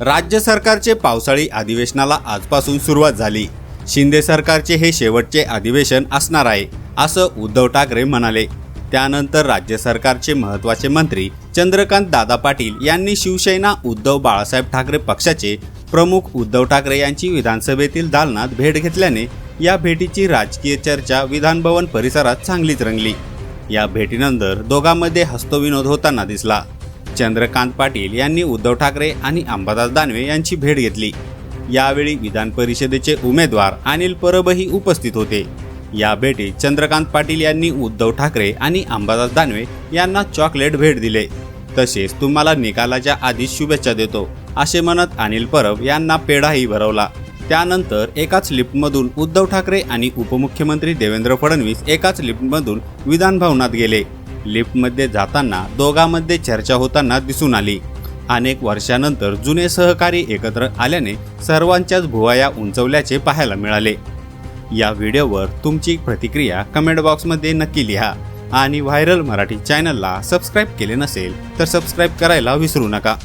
राज्य सरकारचे पावसाळी अधिवेशनाला आजपासून सुरुवात झाली. शिंदे सरकारचे हे शेवटचे अधिवेशन असणार आहे असं उद्धव ठाकरे म्हणाले. त्यानंतर राज्य सरकारचे महत्त्वाचे मंत्री चंद्रकांत दादा पाटील यांनी शिवसेना उद्धव बाळासाहेब ठाकरे पक्षाचे प्रमुख उद्धव ठाकरे यांची विधानसभेतील दालनात भेट घेतल्याने या भेटीची राजकीय चर्चा विधानभवन परिसरात चांगलीच रंगली. या भेटीनंतर दोघांमध्ये हस्तविनोद होताना दिसला. चंद्रकांत पाटील यांनी उद्धव ठाकरे आणि अंबादास दानवे यांची भेट घेतली. यावेळी विधान परिषदेचे उमेदवार अनिल परबही उपस्थित होते. या भेटीत चंद्रकांत पाटील यांनी उद्धव ठाकरे आणि अंबादास दानवे यांना चॉकलेट भेट दिले. तसेच तुम्हाला निकालाच्या आधीच शुभेच्छा देतो असे म्हणत अनिल परब यांना पेढाही भरवला. त्यानंतर एकाच लिफ्टमधून उद्धव ठाकरे आणि उपमुख्यमंत्री देवेंद्र फडणवीस एकाच लिफ्टमधून विधान भवनात गेले. लिफ्टमध्ये जाताना दोघांमध्ये चर्चा होताना दिसून आली. अनेक वर्षानंतर जुने सहकारी एकत्र आल्याने सर्वांच्याच भुवाया उंचवल्याचे पाहायला मिळाले. या व्हिडिओवर तुमची प्रतिक्रिया कमेंट बॉक्समध्ये नक्की लिहा आणि व्हायरल मराठी चॅनलला सबस्क्राईब केले नसेल तर सबस्क्राईब करायला विसरू नका.